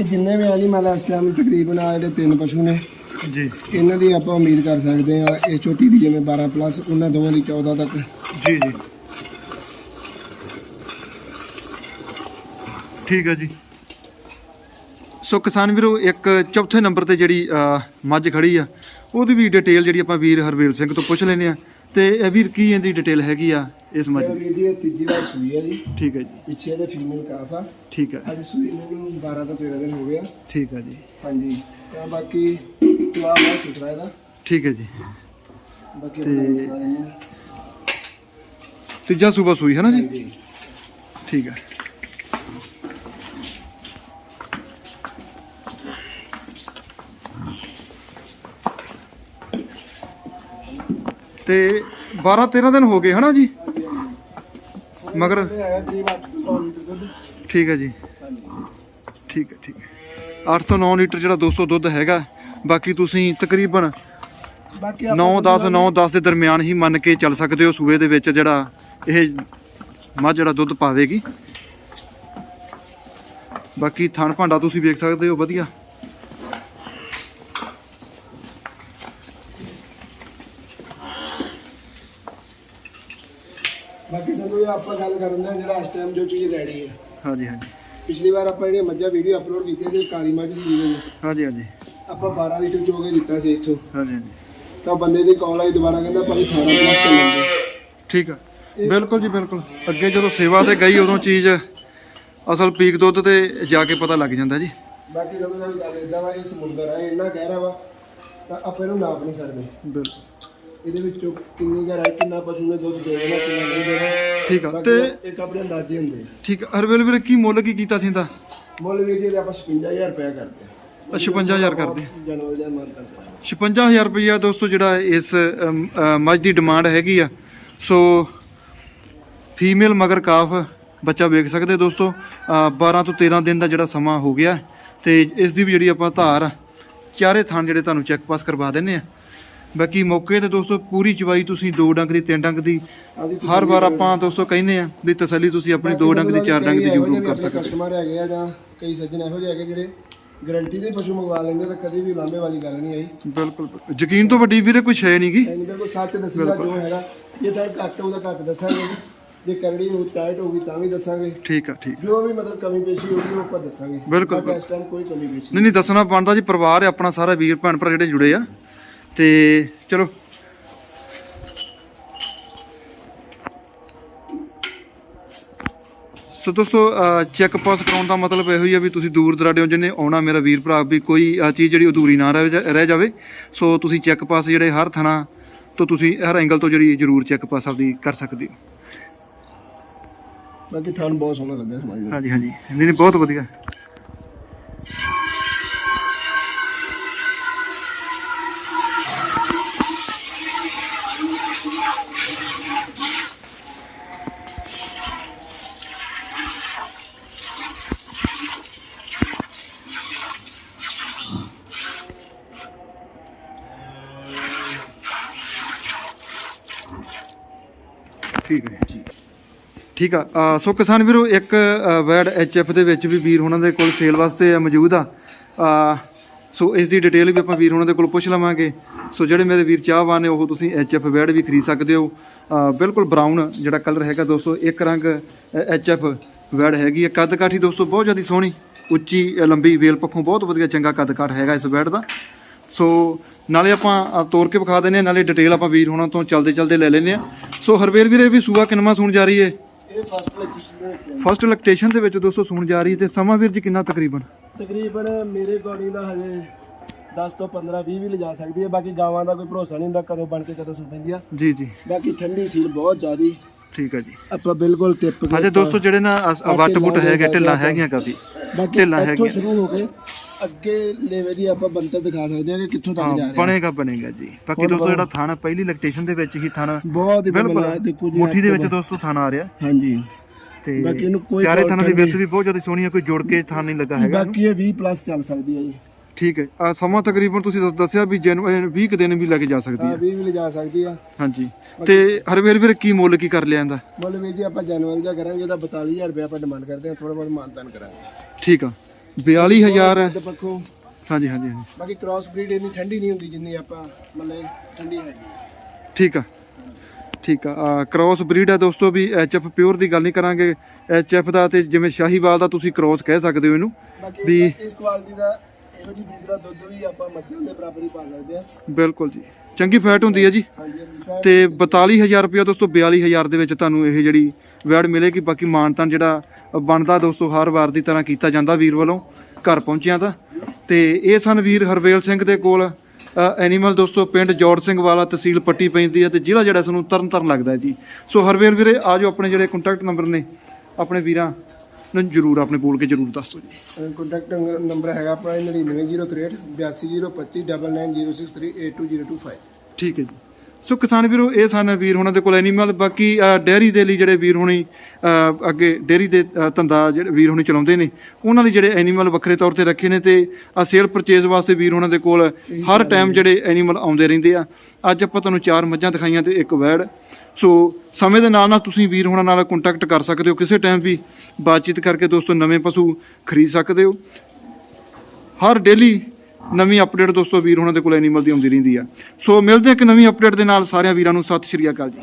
ਇਹ ਜਿੰਨੇ ਵੀ ਆ ਜੀ ਇਸ ਟਾਈਮ ਤਕਰੀਬਨ ਆ ਜਿਹੜੇ ਤਿੰਨ ਪਸ਼ੂ ਨੇ ਜੀ। ਇਹਨਾਂ ਦੀ ਆਪਾਂ ਉਮੀਦ ਕਰ ਸਕਦੇ ਆ ਇਹ ਛੋਟੀ ਦੀ ਜਿਵੇਂ 12 ਪਲੱਸ ਉਹਨਾਂ ਦੋਵਾਂ ਦੀ 14 ਤੱਕ। ਜੀ ਜੀ। ਠੀਕ ਹੈ ਜੀ। ਸੋ ਕਿਸਾਨ ਵੀਰੋ ਇੱਕ ਚੌਥੇ ਨੰਬਰ ਤੇ ਜਿਹੜੀ ਮੱਝ ਖੜੀ ਆ ਉਹਦੀ ਵੀ ਡਿਟੇਲ ਜਿਹੜੀ ਆਪਾਂ ਵੀਰ ਹਰਵੇਲ ਸਿੰਘ ਤੋਂ ਪੁੱਛ ਲੈਨੇ ਆ ਤੇ ਇਹ ਵੀਰ ਕੀ ਇਹਦੀ ਡਿਟੇਲ ਹੈਗੀ ਆ? ਇਸ ਮੱਝ ਇਹ ਦੀ ਵੀਰ ਜੀ ਇਹ ਤੀਜੀ ਵਾਰ ਸੂਈ ਹੈ ਜੀ। ਠੀਕ ਹੈ ਜੀ। ਪਿੱਛੇ ਦੇ ਫੀਮੇਲ ਕਾਫ ਆ। ਠੀਕ ਹੈ। ਅੱਜ ਸੂਈ ਨੂੰ 12 ਤੋਂ 13 ਦਿਨ ਹੋ ਗਏ ਆ। ਠੀਕ ਹੈ ਜੀ। ਹਾਂਜੀ। ਤਾਂ ਬਾਕੀ ਜਵਾਬ ਬਹੁਤ ਸੁਥਰਾ ਇਹਦਾ। ਠੀਕ ਹੈ ਜੀ। ਬਾਕੀ ਤੇ- ਤੀਜਾ ਸੂਬਾ ਸੂਈ ਹੈ ਨਾ ਜੀ? ਠੀਕ ਹੈ। ਤੇ 12 13 ਦਿਨ ਹੋ ਗਏ ਹਨਾ ਜੀ? ਮਗਰ? ਇਹ ਹੈਗਾ ਕਰੀਬ 8 ਤੋਂ 9 ਲੀਟਰ ਦੁੱਧ। ਠੀਕ ਹੈ ਜੀ। ਠੀਕ ਹੈ ਠੀਕ ਹੈ। 8 ਤੋਂ 9 ਲੀਟਰ ਜਿਹੜਾ 200 ਦੁੱਧ ਹੈਗਾ ਬਾਕੀ ਤੁਸੀਂ ਤਕਰੀਬਨ ਬਾਕੀ 9 10 9 10 ਦੇ ਦਰਮਿਆਨ ਹੀ ਮੰਨ ਕੇ ਚੱਲ ਸਕਦੇ ਹੋ ਸੂਏ ਦੇ ਵਿੱਚ ਜਿਹੜਾ ਇਹ ਮੱਝ ਜਿਹੜਾ ਦੁੱਧ ਪਾਵੇਗੀ। ਬਾਕੀ ਥਣ ਭਾਂਡਾ ਤੁਸੀਂ ਵੇਖ ਸਕਦੇ ਹੋ ਵਧੀਆ। ਬਾਕੀ ਸਾਨੂੰ ਇਹ ਆਪਾਂ ਗੱਲ ਕਰਨ ਦਾ ਜਿਹੜਾ ਇਸ ਟਾਈਮ ਜੋ ਚੀਜ਼ ਰੈਡੀ ਹੈ। ਹਾਂਜੀ ਹਾਂਜੀ। ਪਿਛਲੀ ਵਾਰ ਆਪਾਂ ਜਿਹੜੀਆਂ ਮੱਝਾਂ ਵੀਡੀਓ ਅਪਲੋਡ ਕੀਤੀਆਂ ਸੀ ਕਾਲੀ ਮੱਝ ਸੀ ਚ ਹਾਂਜੀ ਹਾਂਜੀ। ਆਪਾਂ 12 ਲੀਟਰ ਚੋ ਕੇ ਦਿੱਤਾ ਸੀ ਇੱਥੋਂ। ਹਾਂਜੀ ਹਾਂਜੀ। ਤਾਂ ਬੰਦੇ ਦੀ ਕਾਲ ਆਈ ਦੁਬਾਰਾ ਕਹਿੰਦਾ ਭਾਈ 18 ਪਲੱਸ ਚੱਲਣ ਦੇ ਠੀਕ ਆ। ਬਿਲਕੁਲ ਜੀ ਬਿਲਕੁਲ। ਅੱਗੇ ਜਦੋਂ ਸੇਵਾ ਤੇ ਗਈ ਉਦੋਂ ਚੀਜ਼ ਅਸਲ ਪੀਕ ਦੁੱਧ ਤੇ ਜਾ ਕੇ ਪਤਾ ਲੱਗ ਜਾਂਦਾ ਜੀ। ਬਾਕੀ ਜਦੋਂ ਗੱਲ ਇਦਾਂ ਵਾ ਇਹ ਸਮੁੰਦਰ ਹੈ ਇੰਨਾ ਗਹਿਰਾ ਵਾ ਤਾਂ ਆਪਾਂ ਇਹਨੂੰ ਨਾਪ ਨਹੀਂ ਸਕਦੇ। ਬਿਲਕੁਲ। ਇਹਦੇ ਵਿੱਚੋਂ ਕਿੰਨੀ ਗਹਿਰਾ ਹੈ, ਕਿੰਨਾ ਪਸ਼ੂ ਨੇ ਦੁੱਧ ਦੇਣਾ ਕਿੰਨਾ ਨਹੀਂ ਦੇਣਾ। ਠੀਕ ਆ ਬਾਕੀ ਤੇ ਇੱਕ ਆਪਣੇ ਅੰਦਾਜ਼ੇ ਹੁੰਦੇ ਆ। ਠੀਕ ਆ ਹਰਵੇਲ ਵੀਰੇ ਕੀ ਮੁੱਲ ਕੀ ਕੀਤਾ ਸੀ ਇਹਦਾ? ਮੁੱਲ ਵੀ ਜੀ ਆਪਾਂ 56000 ਰੁਪਏ ਕਰਦੇ ਆ। 56000 ਕਰਦੇ ਜਨਵਲ ਦਾ ਮਾਨ ਕਰਦੇ ਆ 56000 ਰੁਪਇਆ ਦੋਸਤੋ ਜਿਹੜਾ ਇਸ ਅਮ, ਅ, ਮੱਝ ਦੀ ਡਿਮਾਂਡ ਹੈਗੀ ਆ। ਸੋ ਫੀਮੇਲ ਮਗਰ ਕਾਫ ਬੱਚਾ ਵੇਖ ਸਕਦੇ ਦੋਸਤੋ। ਅ, 12 ਤੋਂ 13 ਦਿਨ ਦਾ ਜਿਹੜਾ ਸਮਾਂ ਹੋ ਗਿਆ ਤੇ ਇਸ ਦੀ ਵੀ ਜਿਹੜੀ ਆਪਾਂ ਧਾਰ ਆ, ਚਾਰੇ ਥਣ ਜਿਹੜੇ ਤੁਹਾਨੂੰ ਚੈੱਕ ਪਾਸ ਕਰਵਾ ਦਿੰਨੇ ਆ। ਬਾਕੀ ਮੌਕੇ ਤੇ ਦੋਸਤੋ ਪੂਰੀ ਚਵਾਈ ਤੁਸੀਂ ਦੋ ਡੰਗ ਦੀ ਤਿੰਨ ਡੰਗ ਦੀ। ਹਰ ਵਾਰ ਆਪਾਂ ਦੋਸਤੋ ਕਹਿੰਦੇ ਆ ਵੀ ਤਸੱਲੀ ਤੁਸੀਂ ਆਪਣੀ ਦੋ ਡੰਗ ਦੀ ਚਾਰ ਡੰਗ ਦੀ ਜ਼ਰੂਰ ਕਰ ਸਕਦੇ ਕਸਟਮਰ ਹੈਗੇ ਆ ਜਾਂ ਕਈ ਸੱਜਣ ਇਹੋ ਜਿਹੇ ਹੈਗੇ ਜਿਹੜੇ ਗਰੰਟੀ ਦੇ ਪਸ਼ੂ ਮੰਗਵਾ ਲੈਂਦੇ ਤਾਂ ਕਦੀ ਵੀ ਲਾਂਬੇ ਵਾਲੀ ਗੱਲ ਨਹੀਂ ਆਈ। ਬਿਲਕੁਲ। ਯਕੀਨ ਤੋਂ ਵੱਡੀ ਵੀਰੇ ਕੋਈ ਸ਼ੈ ਨਹੀਂਗੀ ਬਿਲਕੁਲ ਸੱਚ ਦੱਸਣਾ ਜੋ ਹੈਗਾ। ਜੇ ਤਾਂ ਘੱਟ ਤਾਂ ਘੱਟ ਦੱਸਾਂਗੇ। ਜੀ। ਕਰੜੀ ਹੋ ਟਾਈਟ ਹੋਊਗੀ ਤਾਂ ਵੀ ਦੱਸਾਂਗੇ। ਠੀਕ ਆ ਠੀਕ। ਜੋ ਵੀ ਮਤਲਬ ਕਮੀ ਪੇਸ਼ੀ ਹੋਊਗੀ ਉਹ ਆਪਾਂ ਦੱਸਾਂਗੇ। ਬਿਲਕੁਲ, ਇਸ ਟਾਈਮ ਕੋਈ ਕਮੀ ਪੇਸ਼ੀ ਨਹੀਂ ਨਹੀਂ। ਦੱਸਣਾ ਬਣਦਾ ਜੀ ਪਰਿਵਾਰ ਹੈ ਆਪਣਾ ਸਾਰਾ ਵੀਰ ਭੈਣ ਭਰਾ ਜਿਹੜੇ ਜੁੜੇ ਆ। ਤੇ ਚਲੋ। ਸੋ ਦੋਸਤੋ ਚੈੱਕ ਪਾਸ ਕਰਾਉਣ ਦਾ ਮਤਲਬ ਇਹੋ ਹੀ ਆ ਵੀ ਤੁਸੀਂ ਦੂਰ ਦਰਾਡਿਓ ਜਿਹਨੇ ਆਉਣਾ ਮੇਰਾ ਵੀਰ ਭਰਾ ਵੀ ਕੋਈ ਚੀਜ਼ ਜਿਹੜੀ ਅਧੂਰੀ ਨਾ ਰਹਿ ਜਾਵੇ। ਸੋ ਤੁਸੀਂ ਚੈੱਕ ਪਾਸ ਜਿਹੜੇ ਹਰ ਥਣਾ ਤੋਂ ਤੁਸੀਂ ਹਰ ਐਂਗਲ ਤੋਂ ਜਿਹੜੀ ਜ਼ਰੂਰ ਚੈੱਕ ਪਾਸ ਆਪਦੀ ਕਰ ਸਕਦੇ ਹੋ। ਬਾਕੀ ਥਾਨ ਬਹੁਤ ਸੋਹਣਾ ਲੱਗਿਆ ਸਮਾਜ ਨੂੰ ਹਾਂਜੀ ਹਾਂਜੀ। ਨਹੀਂ ਨਹੀਂ ਬਹੁਤ ਵਧੀਆ। ਠੀਕ ਹੈ ਜੀ ਠੀਕ ਆ। ਅ, ਸੋ ਕਿਸਾਨ ਵੀਰੋ ਇੱਕ ਅ, ਵੈਡ ਐਚਐਫ ਦੇ ਵਿੱਚ ਵੀ ਵੀਰ ਉਹਨਾਂ ਦੇ ਕੋਲ ਸੇਲ ਵਾਸਤੇ ਮੌਜੂਦ ਆ। ਅ, ਸੋ ਇਸ ਦੀ ਡਿਟੇਲ ਵੀ ਆਪਾਂ ਵੀਰ ਉਹਨਾਂ ਦੇ ਕੋਲ ਪੁੱਛ ਲਵਾਂਗੇ। ਸੋ ਜਿਹੜੇ ਮੇਰੇ ਵੀਰ ਚਾਹਵਾਨ ਨੇ ਉਹ ਤੁਸੀਂ ਐਚਐਫ ਵੈਡ ਵੀ ਖਰੀਦ ਸਕਦੇ ਹੋ। ਅ, ਬਿਲਕੁਲ ਬਰਾਊਨ ਜਿਹੜਾ ਕਲਰ ਹੈਗਾ ਦੋਸਤੋ ਇੱਕ ਰੰਗ ਐਚਐਫ ਵੈਡ ਹੈਗੀ ਹੈ ਕੱਦ ਕਾਠੀ ਦੋਸਤੋ ਬਹੁਤ ਜ਼ਿਆਦਾ ਸੋਹਣੀ ਉੱਚੀ ਅ, ਲੰਬੀ ਵੇਲ ਪੱਖੋਂ ਬਹੁਤ ਵਧੀਆ ਚੰਗਾ ਕੱਦ ਕਾਠ ਹੈਗਾ ਇਸ ਵੈਡ ਦਾ। ਸੋ ਨਾਲੇ ਆਪਾਂ ਤੋੜ ਕੇ ਵਿਖਾ ਹਾਂ ਨਾਲੇ ਡਿਟੇਲ ਆਪਾਂ ਵੀਰ ਹੋਣਾ ਤੋਂ ਚਲਦੇ ਚਲਦੇ ਲੈ ਲੈਂਦੇ ਆ ਸੋ ਹਰਵੇਰ ਵੀਰੇ ਵੀ ਸੂਆ ਕਿੰਨਵਾਂ ਸੂਣ ਜਾ ਰਹੀ ਹੈ ਇਹ ਫਸਟ ਇਲੈਕਟ੍ਰੇਸ਼ਨ ਦੇ ਵਿੱਚ ਦੋਸਤੋ ਸੁਣ ਜਾ ਰਹੀ ਤੇ ਸਮਾਂ ਵੀਰ ਜੀ ਕਿੰਨਾ ਤਕਰੀਬਨ? ਤਕਰੀਬਨ ਮੇਰੇ ਅਕੋਰਡਿੰਗ ਦਾ ਹਜੇ 10 ਤੋਂ 15 20 ਵੀ ਲਿਜਾ ਸਕਦੀ ਹੈ ਬਾਕੀ ਗਾਵਾਂ ਦਾ ਕੋਈ ਭਰੋਸਾ ਨਹੀਂ ਹੁੰਦਾ ਕਦੋਂ ਬਣ ਕੇ ਕਦੋਂ ਸੁਣ ਪੈਂਦੀਆਂ ਜੀ ਜੀ। ਬਾਕੀ ਠੰਡੀ ਸੀਲ ਬਹੁਤ ਜ਼ਿਆਦੀ। ਠੀਕ ਹੈ ਜੀ। ਆਪਾਂ ਬਿਲਕੁਲ ਟਿਪ ਕੇ ਅਜੇ ਦੋਸਤੋ ਜਿਹੜੇ ਨਾ ਵੱਟ ਬੁੱਟ ਹੈਗੇ ਢਿੱਲਾਂ ਹੈਗੀਆਂ ਕਾਫੀ। ਢਿੱਲਾਂ ਹੈਗੀਆਂ। ਸ਼ੁਰੂ ਹੋ ਕੇ ਅੱਗੇ ਲੈਵੇ ਦੀ ਆਪਾਂ ਬੰਤਰ ਦਿਖਾ ਸਕਦੇ ਹਾਂ ਕਿ ਕਿੱਥੋਂ ਤੱਕ ਜਾ ਹਾਂ ਰਿਹਾ। ਬਣੇਗਾ ਬਣੇਗਾ ਜੀ। ਬਾਕੀ ਦੋਸਤੋ ਜਿਹੜਾ ਥਾਣਾ ਪਹਿਲੀ ਇਲੈਕਟ੍ਰੇਸ਼ਨ ਦੇ ਵਿੱਚ ਹੀ ਥਾਣਾ ਬਹੁਤ ਹੀ ਬਿਲਕੁਲ ਦੇਖੋ ਜੀ ਮੁੱਠੀ ਦੇ ਵਿੱਚ ਦੋਸਤੋ ਥਾਣਾ ਆ ਰਿਹਾ। ਹਾਂਜੀ। ਤੇ ਬਾਕੀ ਇਹਨੂੰ ਕੋਈ ਚਾਰੇ ਥਾਣਾ ਦੀ। ਵਿੱਚ ਵੀ ਬਹੁਤ ਜ਼ਿਆਦਾ ਸੋਹਣੀ ਹੈ ਕੋਈ ਜੋੜ ਕੇ ਥਾਣ ਨਹੀਂ ਲੱਗਾ ਹੈਗਾ। ਬਾਕੀ ਇਹ 20 ਪਲੱਸ ਚੱਲ ਸਕਦੀ ਹੈ ਜੀ। ਠੀਕ ਹੈ। ਆ ਸਮਾਂ ਤਕਰੀਬਨ ਤੁਸੀਂ ਦੱਸ- ਦੱਸਿਆ ਵੀ ਜੈਨ 20 ਕੁ ਦਿਨ ਵੀ ਲੱਗ ਜਾ ਸਕਦੀ ਹਾਂ ਹੈ। 20 ਵੀ ਲਿਜਾ ਸਕਦੀ ਆ ਹਾਂਜੀ। ਤੇ ਹਰਵੇਰ ਵੀਰ ਕੀ ਮੁੱਲ ਕੀ ਕਰ ਲਿਆ ਇਹਦਾ? ਮੁੱਲ ਵੀ ਜੀ ਆਪਾਂ ਜਨਵਰੀ ਦਾ ਕਰਾਂਗੇ ਤਾਂ 42000 ਰੁਪਏ ਆਪਾਂ ਡਿਮਾਂਡ ਕਰਦੇ ਹਾਂ ਥੋੜਾ ਬਹੁਤ ਮਾਨਤਾਨ ਕਰਾਂਗੇ। ਠੀਕ ਆ। 42000 ਤੇ ਪੱਖੋਂ। ਹਾਂਜੀ ਹਾਂਜੀ ਹਾਂਜੀ। ਬਾਕੀ ਕ੍ਰਾਸ ਬਰੀਡ ਇੰਨੀ ਠੰਡੀ ਨਹੀਂ ਹੁੰਦੀ ਜਿੰਨੀ ਆਪਾਂ ਮਤਲਬ ਠੰਡੀ ਹੈਗੀ। ਠੀਕ ਆ। ਠੀਕ ਆ। ਕ੍ਰਾਸ ਬਰੀਡ ਆ ਦੋਸਤੋ ਵੀ ਐਚਐਫ ਪਿਓਰ ਦੀ ਗੱਲ ਨਹੀਂ ਕਰਾਂਗੇ। ਐਚਐਫ ਦਾ ਤੇ ਜਿਵੇਂ ਸ਼ਾਹੀਵਾਲ ਦਾ ਤੁਸੀਂ ਕ੍ਰਾਸ ਕਹਿ ਸਕਦੇ ਹੋ ਇਹਨੂੰ। ਬਾਕੀ ਵੀ ਇਸ ਕੁਆਲਿਟੀ ਦਾ ਇਹੋ ਜਿਹੀ ਬਰੀਡ ਦਾ ਦੁੱਧ ਵੀ ਆਪਾਂ ਮੱਝਾਂ ਦੇ ਬਰਾਬਰ ਹੀ ਪਾ ਸਕਦੇ ਹਾਂ। ਬਿਲਕੁਲ ਜੀ। ਚੰਗੀ ਫੈਟ ਹੁੰਦੀ ਹੈ ਜੀ। ਹਾਂਜੀ ਹਾਂਜੀ ਸਾਹਿਬ ਤੇ 42000 ਰੁਪਏ ਦੋਸਤੋ 42000 ਦੇ ਵਿੱਚ ਤੁਹਾਨੂੰ ਇਹ ਜਿਹੜੀ ਵੈਡ ਮਿਲੇਗੀ। ਬਾਕੀ ਮਾਨਤਾਨ ਜਿਹੜਾ ਬਣਦਾ ਦੋਸਤੋ ਹਰ ਵਾਰ ਦੀ ਤਰ੍ਹਾਂ ਕੀਤਾ ਜਾਂਦਾ ਵੀਰ ਵੱਲੋਂ ਘਰ ਪਹੁੰਚਿਆ ਤਾਂ ਤੇ ਇਹ ਸਨ ਵੀਰ ਹਰਵੇਲ ਸਿੰਘ ਦੇ ਕੋਲ। ਐਨੀਮਲ ਦੋਸਤੋ ਪਿੰਡ ਜੋੜ ਸਿੰਘ ਵਾਲਾ ਤਹਿਸੀਲ ਪੱਟੀ ਪੈਂਦੀ ਹੈ ਤੇ ਜ਼ਿਲ੍ਹਾ ਜਿਹੜਾ ਸਾਨੂੰ ਤਰਨ ਤਾਰਨ ਲੱਗਦਾ ਹੈ ਜੀ। ਸੋ ਹਰਵੇਲ ਵੀਰੇ ਆਜੋ ਆਪਣੇ ਜਿਹੜੇ ਕੰਟੈਕਟ ਨੰਬਰ ਨੇ। ਆਪਣੇ ਵੀਰਾਂ ਨੂੰ ਜਰੂਰ ਆਪਣੇ ਬੋਲ ਕੇ ਜਰੂਰ ਦੱਸੋ ਜੀ। ਕੰਟੈਕਟ ਨੰਬਰ ਹੈਗਾ ਆਪਣਾ 99063 82025 9906382025 ਠੀਕ ਹੈ ਜੀ। ਸੋ ਕਿਸਾਨ ਵੀਰੋ ਇਹ ਸਨ ਵੀਰ ਹੁਣਾਂ ਦੇ ਕੋਲ ਐਨੀਮਲ ਬਾਕੀ ਡੇਅਰੀ ਦੇ ਲਈ ਜਿਹੜੇ ਵੀਰ ਹੁਣੀ ਅੱਗੇ ਡੇਅਰੀ ਦੇ ਧੰਦਾ ਜਿਹੜੇ ਵੀਰ ਹੁਣੀ ਚਲਾਉਂਦੇ ਨੇ ਉਹਨਾਂ ਲਈ ਜਿਹੜੇ ਐਨੀਮਲ ਵੱਖਰੇ ਤੌਰ ਤੇ ਰੱਖੇ ਨੇ ਤੇ ਆ ਸੇਲ ਪਰਚੇਜ਼ ਵਾਸਤੇ ਵੀਰ ਹੁਣਾਂ ਦੇ ਕੋਲ ਹਰ ਟਾਈਮ ਜਿਹੜੇ ਐਨੀਮਲ ਆਉਂਦੇ ਰਹਿੰਦੇ ਆ। ਅੱਜ ਆਪਾਂ ਤੁਹਾਨੂੰ ਚਾਰ ਮੱਝਾਂ ਦਿਖਾਈਆਂ ਤੇ ਇੱਕ ਵੈੜ ਸੋ ਸਮੇਂ ਦੇ ਨਾਲ ਨਾਲ ਤੁਸੀਂ ਵੀਰ ਹੋਣਾ ਨਾਲ ਕੰਟੈਕਟ ਕਰ ਸਕਦੇ ਹੋ ਕਿਸੇ ਟਾਈਮ ਵੀ। ਬਾਤਚੀਤ ਕਰਕੇ ਦੋਸਤੋ ਨਵੇਂ ਪਸ਼ੂ ਖਰੀਦ ਸਕਦੇ ਹੋ। ਹਰ ਡੇਲੀ ਨਵੀਂ ਅਪਡੇਟ ਦੋਸਤੋ ਵੀਰ ਹੋਣਾ ਦੇ ਕੋਲ ਐਨੀਮਲ ਦੀ ਆਉਂਦੀ ਰਹਿੰਦੀ ਆ। ਸੋ ਮਿਲਦੇ ਇੱਕ ਨਵੀਂ ਅਪਡੇਟ ਦੇ ਨਾਲ। ਸਾਰਿਆਂ ਵੀਰਾਂ ਨੂੰ ਸਤਿ ਸ਼੍ਰੀ ਅਕਾਲ ਜੀ।